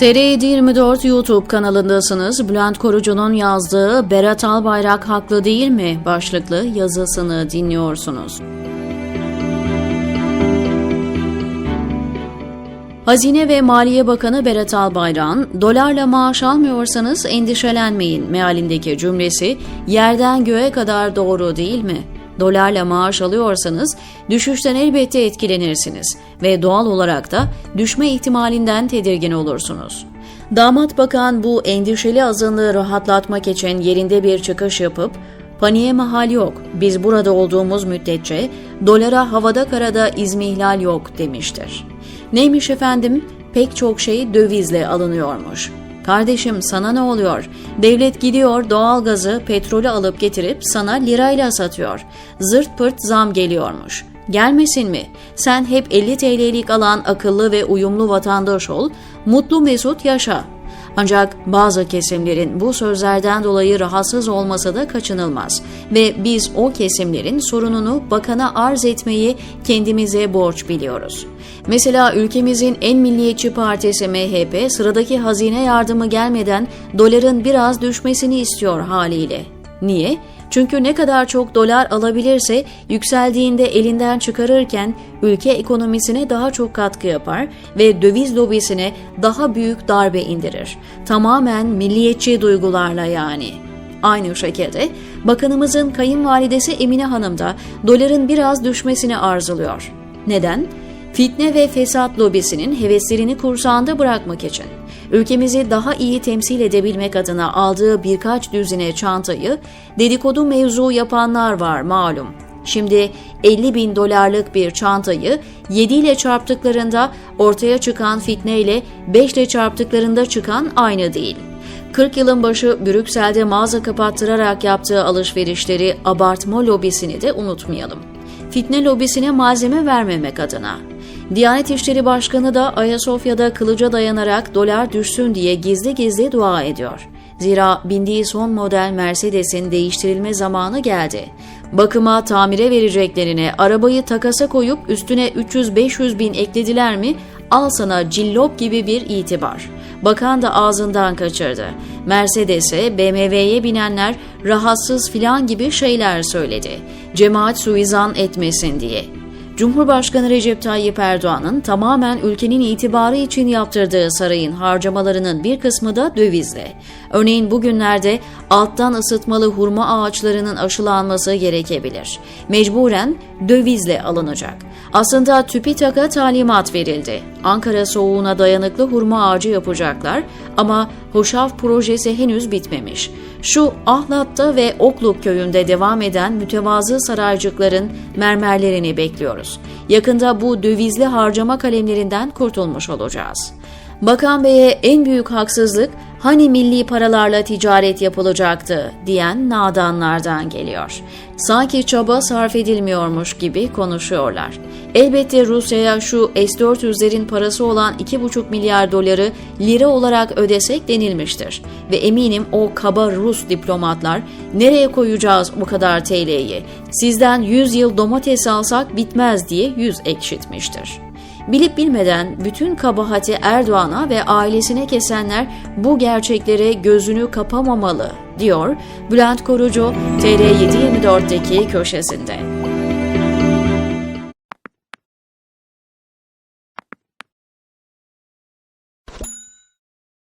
TR724 YouTube kanalındasınız. Bülent Korucu'nun yazdığı Berat Albayrak haklı değil mi başlıklı yazısını dinliyorsunuz. Hazine ve Maliye Bakanı Berat Albayrak'ın dolarla maaş almıyorsanız endişelenmeyin mealindeki cümlesi yerden göğe kadar doğru değil mi? Dolarla maaş alıyorsanız düşüşten elbette etkilenirsiniz ve doğal olarak da düşme ihtimalinden tedirgin olursunuz. Damat Bakan bu endişeli azınlığı rahatlatmak için yerinde bir çıkış yapıp Paniğe mahal yok. Biz burada olduğumuz müddetçe dolara havada karada izmihlal yok demiştir. Neymiş efendim? Pek çok şey dövizle alınıyormuş. Kardeşim sana ne oluyor? Devlet gidiyor doğalgazı, petrolü alıp getirip sana lirayla satıyor. Zırt pırt zam geliyormuş. Gelmesin mi? Sen hep 50 TL'lik alan akıllı ve uyumlu vatandaş ol, mutlu mesut yaşa. Ancak bazı kesimlerin bu sözlerden dolayı rahatsız olmasa da kaçınılmaz ve biz o kesimlerin sorununu bakana arz etmeyi kendimize borç biliyoruz. Mesela ülkemizin en milliyetçi partisi MHP sıradaki hazine yardımı gelmeden doların biraz düşmesini istiyor haliyle. Niye? Çünkü ne kadar çok dolar alabilirse yükseldiğinde elinden çıkarırken ülke ekonomisine daha çok katkı yapar ve döviz lobisine daha büyük darbe indirir. Tamamen milliyetçi duygularla yani. Aynı şekilde bakanımızın kayınvalidesi Emine Hanım da doların biraz düşmesini arzuluyor. Neden? Fitne ve fesat lobisinin heveslerini kursağında bırakmak için ülkemizi daha iyi temsil edebilmek adına aldığı birkaç düzine çantayı dedikodu mevzu yapanlar var malum. Şimdi 50 bin dolarlık bir çantayı 7 ile çarptıklarında ortaya çıkan fitne ile 5 ile çarptıklarında çıkan aynı değil. 40 yılın başı Brüksel'de mağaza kapattırarak yaptığı alışverişleri abartma lobisini de unutmayalım. Fitne lobisine malzeme vermemek adına. Diyanet İşleri Başkanı da Ayasofya'da kılıca dayanarak dolar düşsün diye gizli gizli dua ediyor. Zira bindiği son model Mercedes'in değiştirilme zamanı geldi. Bakıma tamire vereceklerine arabayı takasa koyup üstüne 300-500 bin eklediler mi al sana cillop gibi bir itibar. Bakan da ağzından kaçırdı. Mercedes'e, BMW'ye binenler rahatsız filan gibi şeyler söyledi. Cemaat suizan etmesin diye. Cumhurbaşkanı Recep Tayyip Erdoğan'ın tamamen ülkenin itibarı için yaptırdığı sarayın harcamalarının bir kısmı da dövizle. Örneğin bugünlerde alttan ısıtmalı hurma ağaçlarının aşılanması gerekebilir. Mecburen dövizle alınacak. Aslında TÜBİTAK'a talimat verildi. Ankara soğuğuna dayanıklı hurma ağacı yapacaklar ama Hoşaf projesi henüz bitmemiş. Şu Ahlat'ta ve Okluk köyünde devam eden mütevazı saraycıkların mermerlerini bekliyoruz. Yakında bu dövizli harcama kalemlerinden kurtulmuş olacağız. Bakan Bey'e en büyük haksızlık hani milli paralarla ticaret yapılacaktı diyen nadanlardan geliyor. Sanki çaba sarf edilmiyormuş gibi konuşuyorlar. Elbette Rusya'ya şu S-400'lerin parası olan 2,5 milyar doları lira olarak ödesek denilmiştir. Ve eminim o kaba Rus diplomatlar nereye koyacağız bu kadar TL'yi? Sizden 100 yıl domates alsak bitmez diye yüz ekşitmiştir. Bilip bilmeden bütün kabahati Erdoğan'a ve ailesine kesenler bu gerçeklere gözünü kapamamalı, diyor Bülent Korucu TR724'deki köşesinde.